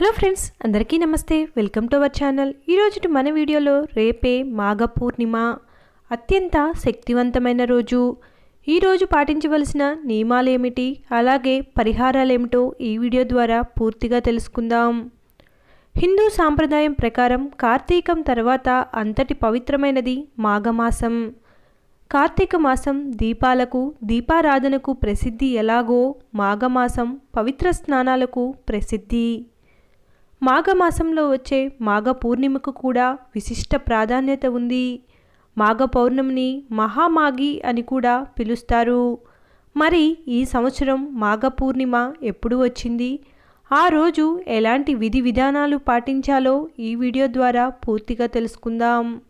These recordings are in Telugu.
హలో ఫ్రెండ్స్ అందరికీ నమస్తే. Welcome to our channel. ఈరోజు మన వీడియోలో రేపే మాఘ పూర్ణిమ. అత్యంత శక్తివంతమైన రోజు. ఈరోజు పాటించవలసిన నియమాలు ఏమిటి అలాగే పరిహారాలు ఏమిటో ఈ వీడియో ద్వారా పూర్తిగా తెలుసుకుందాం. హిందూ సాంప్రదాయం ప్రకారం కార్తీకం తర్వాత అంతటి పవిత్రమైనది మాఘమాసం. కార్తీక మాసం దీపాలకు దీపారాధనకు ప్రసిద్ధి ఎలాగో మాఘమాసం పవిత్ర స్నానాలకు ప్రసిద్ధి. మాఘమాసంలో వచ్చే మాఘ పూర్ణిమకు కూడా విశిష్ట ప్రాధాన్యత ఉంది. మాఘ పౌర్ణమిని మహామాఘి అని కూడా పిలుస్తారు. మరి ఈ సంవత్సరం మాఘ పూర్ణిమ ఎప్పుడు వచ్చింది? ఆ రోజు ఎలాంటి విధి విధానాలు పాటించాలో ఈ వీడియో ద్వారా పూర్తిగా తెలుసుకుందాం.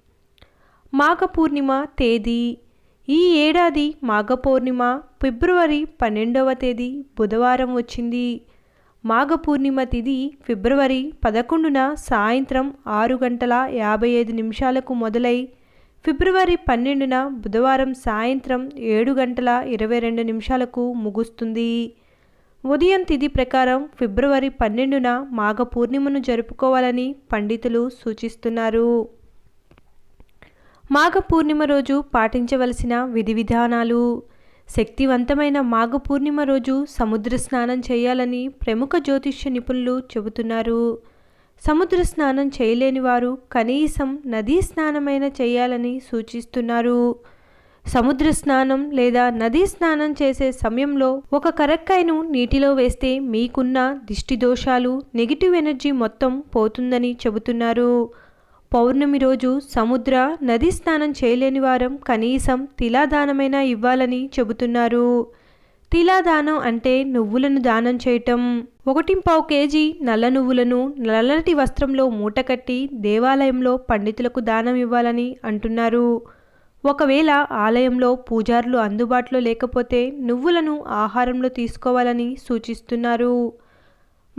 మాఘ పూర్ణిమ తేదీ. ఈ ఏడాది మాఘ పౌర్ణిమ ఫిబ్రవరి పన్నెండవ తేదీ బుధవారం వచ్చింది. మాఘ పూర్ణిమ తిథి ఫిబ్రవరి పదకొండున సాయంత్రం ఆరు గంటల యాభై ఐదు నిమిషాలకు మొదలై ఫిబ్రవరి పన్నెండున బుధవారం సాయంత్రం ఏడు గంటల ఇరవై రెండు నిమిషాలకు ముగుస్తుంది. ఉదయం తిథి ప్రకారం ఫిబ్రవరి పన్నెండున మాఘ పూర్ణిమను జరుపుకోవాలని పండితులు సూచిస్తున్నారు. మాఘ పూర్ణిమ రోజు పాటించవలసిన విధి విధానాలు శక్తివంతమైన మాఘ పూర్ణిమ రోజు సముద్ర స్నానం చేయాలని ప్రముఖ జ్యోతిష్య నిపుణులు చెబుతున్నారు. సముద్ర స్నానం చేయలేని వారు కనీసం నదీ స్నానమైన చేయాలని సూచిస్తున్నారు. సముద్ర స్నానం లేదా నదీ స్నానం చేసే సమయంలో ఒక కరక్కాయను నీటిలో వేస్తే మీకున్న దిష్టి దోషాలు నెగిటివ్ ఎనర్జీ మొత్తం పోతుందని చెబుతున్నారు. పౌర్ణమి రోజు సముద్ర నది స్నానం చేయలేని వారం కనీసం తిలాదానమైనా ఇవ్వాలని చెబుతున్నారు. తిలాదానం అంటే నువ్వులను దానం చేయటం. ఒకటి పావు కేజీ నల్ల నువ్వులను నల్లటి వస్త్రంలో మూటకట్టి దేవాలయంలో పండితులకు దానం ఇవ్వాలని అంటున్నారు. ఒకవేళ ఆలయంలో పూజారులు అందుబాటులో లేకపోతే నువ్వులను ఆహారంలో తీసుకోవాలని సూచిస్తున్నారు.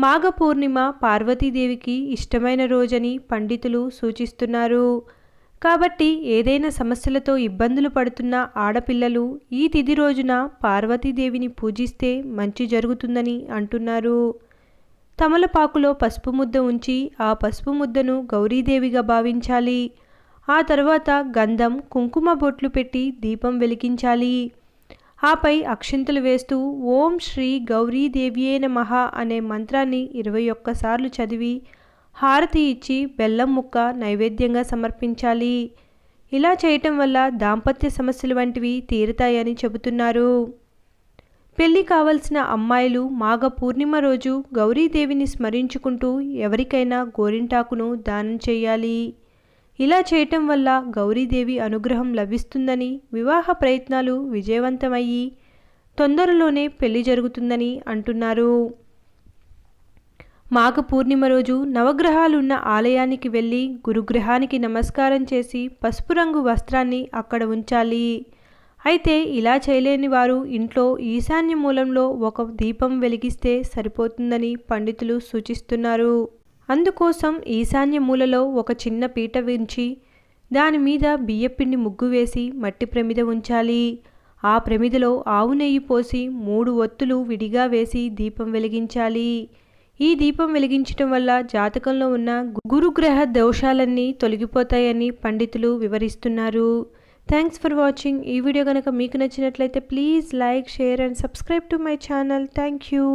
మాఘ పూర్ణిమ పార్వతీదేవికి ఇష్టమైన రోజని పండితులు సూచిస్తున్నారు. కాబట్టి ఏదైనా సమస్యలతో ఇబ్బందులు పడుతున్న ఆడపిల్లలు ఈ తిథి రోజున పార్వతీదేవిని పూజిస్తే మంచి జరుగుతుందని అంటున్నారు. తమలపాకులో పసుపు ముద్ద ఉంచి ఆ పసుపు ముద్దను గౌరీదేవిగా భావించాలి. ఆ తర్వాత గంధం కుంకుమ బొట్లు పెట్టి దీపం వెలిగించాలి. ఆపై అక్షింతలు వేస్తూ ఓం శ్రీ గౌరీదేవియే నమః అనే మంత్రాన్ని ఇరవై ఒక్కసార్లు చదివి హారతి ఇచ్చి బెల్లం ముక్క నైవేద్యంగా సమర్పించాలి. ఇలా చేయటం వల్ల దాంపత్య సమస్యలు వంటివి తీరుతాయని చెబుతున్నారు. పెళ్ళి కావలసిన అమ్మాయిలు మాఘ పూర్ణిమ రోజు గౌరీదేవిని స్మరించుకుంటూ ఎవరికైనా గోరింటాకును దానం చేయాలి. ఇలా చేయటం వల్ల గౌరీదేవి అనుగ్రహం లభిస్తుందని వివాహ ప్రయత్నాలు విజయవంతమయ్యి తొందరలోనే పెళ్ళి జరుగుతుందని అంటున్నారు. మాఘ పూర్ణిమ రోజు నవగ్రహాలున్న ఆలయానికి వెళ్ళి గురుగ్రహానికి నమస్కారం చేసి పసుపు రంగు వస్త్రాన్ని అక్కడ ఉంచాలి. అయితే ఇలా చేయలేని వారు ఇంట్లో ఈశాన్య మూలంలో ఒక దీపం వెలిగిస్తే సరిపోతుందని పండితులు సూచిస్తున్నారు. అందుకోసం ఈశాన్య మూలలో ఒక చిన్న పీట ఉంచి దాని మీద బియ్యపిండి ముగ్గు వేసి మట్టి ప్రమిద ఉంచాలి. ఆ ప్రమిదలో ఆవు నెయ్యి పోసి మూడు ఒత్తులు విడిగా వేసి దీపం వెలిగించాలి. ఈ దీపం వెలిగించటం వల్ల జాతకంలో ఉన్న గురుగ్రహ దోషాలన్నీ తొలగిపోతాయని పండితులు వివరిస్తున్నారు. థ్యాంక్స్ ఫర్ వాచింగ్ ఈ వీడియో కనుక మీకు నచ్చినట్లయితే please like share and subscribe to my channel. Thank you